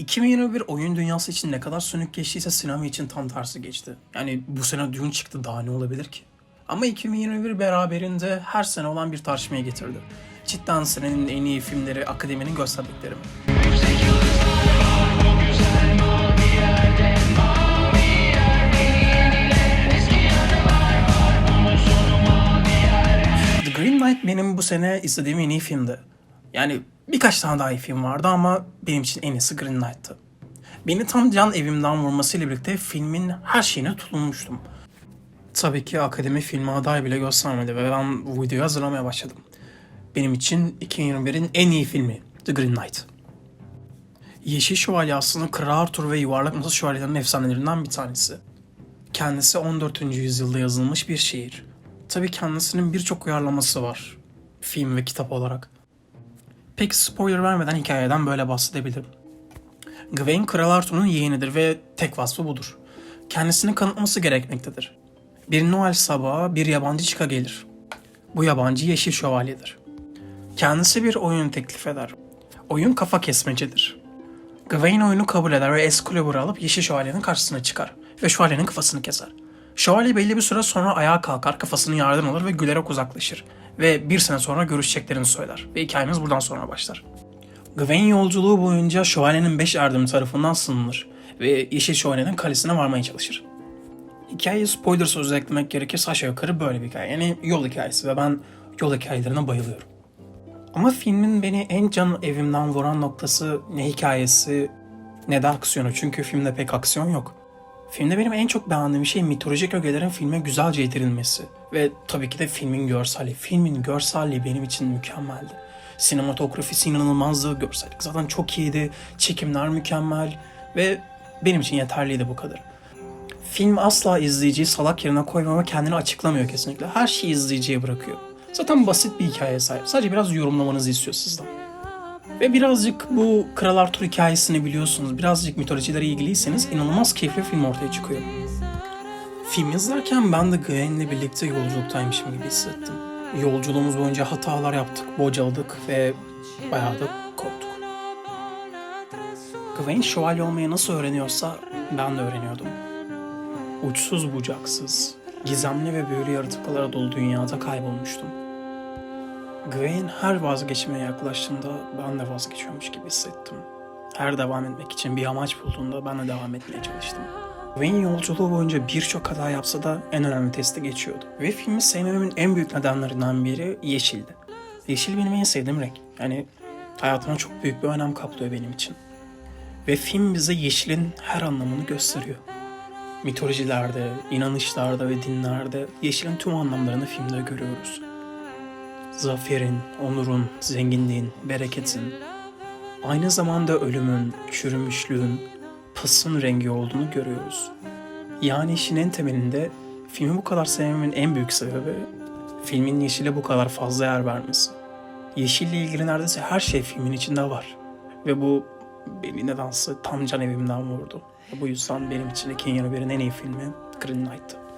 2021 oyun dünyası için ne kadar sönük geçtiyse sinema için tam tersi geçti. Yani bu sene Dune çıktı daha ne olabilir ki? Ama 2021 beraberinde her sene olan bir tartışmaya getirdi. Cidden senenin en iyi filmleri akademinin gösterdikleri mi? The Green Knight benim bu sene izlediğim en iyi filmdi. Yani birkaç tane daha iyi film vardı ama benim için en iyisi Green Knight'tı. Beni tam can evimden vurmasıyla birlikte filmin her şeyine tutulmuştum. Tabii ki akademi filmi aday bile göstermedi ve ben bu videoyu hazırlamaya başladım. Benim için 2021'in en iyi filmi The Green Knight. Yeşil Şövalye aslında Kral Arthur ve Yuvarlak Masa Şövalyelerinin efsanelerinden bir tanesi. Kendisi 14. yüzyılda yazılmış bir şiir. Tabii kendisinin birçok uyarlaması var. Film ve kitap olarak. Peki spoiler vermeden hikayeden böyle bahsedebilirim. Gawain Kral Arthur'un yeğenidir ve tek vasfı budur. Kendisini kanıtlaması gerekmektedir. Bir Noel sabahı bir yabancı çıka gelir. Bu yabancı Yeşil Şövalyedir. Kendisi bir oyun teklif eder. Oyun kafa kesmecedir. Gawain oyunu kabul eder ve Excalibur'u alıp Yeşil Şövalye'nin karşısına çıkar ve Şövalye'nin kafasını keser. Şövalye belli bir süre sonra ayağa kalkar, kafasını yerden alır ve gülerek uzaklaşır. Ve bir sene sonra görüşeceklerini söyler. Ve hikayemiz buradan sonra başlar. Gawain yolculuğu boyunca şövalyenin beş erdemi tarafından sınanır ve Yeşil Şövalye'nin kalesine varmaya çalışır. Hikayeye spoiler sözü eklemek gerekirse aşağı yukarı böyle bir hikaye. Yani yol hikayesi ve ben yol hikayelerine bayılıyorum. Ama filmin beni en can evimden vuran noktası ne hikayesi ne de aksiyonu. Çünkü filmde pek aksiyon yok. Filmde benim en çok beğendiğim şey mitolojik ögelerin filme güzelce yedirilmesi. Ve tabii ki de filmin görselliği. Filmin görselliği benim için mükemmeldi. Sinematografisi inanılmazdı, görsellik zaten çok iyiydi, çekimler mükemmel ve benim için yeterliydi bu kadar. Film asla izleyiciyi salak yerine ve kendini açıklamıyor kesinlikle. Her şeyi izleyiciye bırakıyor. Zaten basit bir hikayeye sahip. Sadece biraz yorumlamanızı istiyor sizden. Ve birazcık bu Kral Arthur hikayesini biliyorsunuz, birazcık mitolojilere ilgiliyseniz inanılmaz keyifli film ortaya çıkıyor. Film izlerken ben de Gawain'le birlikte yolculuktaymışım gibi hissettim. Yolculuğumuz boyunca hatalar yaptık, bocaladık ve bayağı da korktuk. Gawain şövalye olmayı nasıl öğreniyorsa ben de öğreniyordum. Uçsuz bucaksız, gizemli ve büyülü yaratıklara dolu dünyada kaybolmuştum. Gawain her vazgeçmeye yaklaştığında ben de vazgeçiyormuş gibi hissettim. Her devam etmek için bir amaç bulduğunda ben de devam etmeye çalıştım. Gawain yolculuğu boyunca birçok hata yapsa da en önemli testi geçiyordu. Ve filmi sevmemin en büyük nedenlerinden biri yeşildi. Yeşil benim en sevdiğim renk. Yani hayatıma çok büyük bir önem kaplıyor benim için. Ve film bize yeşilin her anlamını gösteriyor. Mitolojilerde, inanışlarda ve dinlerde yeşilin tüm anlamlarını filmde görüyoruz zaferin, onurun, zenginliğin, bereketin, aynı zamanda ölümün, çürümüşlüğün, pasın rengi olduğunu görüyoruz. Yani işin en temelinde filmi bu kadar sevmemin en büyük sebebi filmin yeşile bu kadar fazla yer vermesi. Yeşille ilgili neredeyse her şey filmin içinde var. Ve bu beni nedense tam can evimden vurdu. Bu yüzden benim için 2021'in en iyi filmi Green Knight'tı.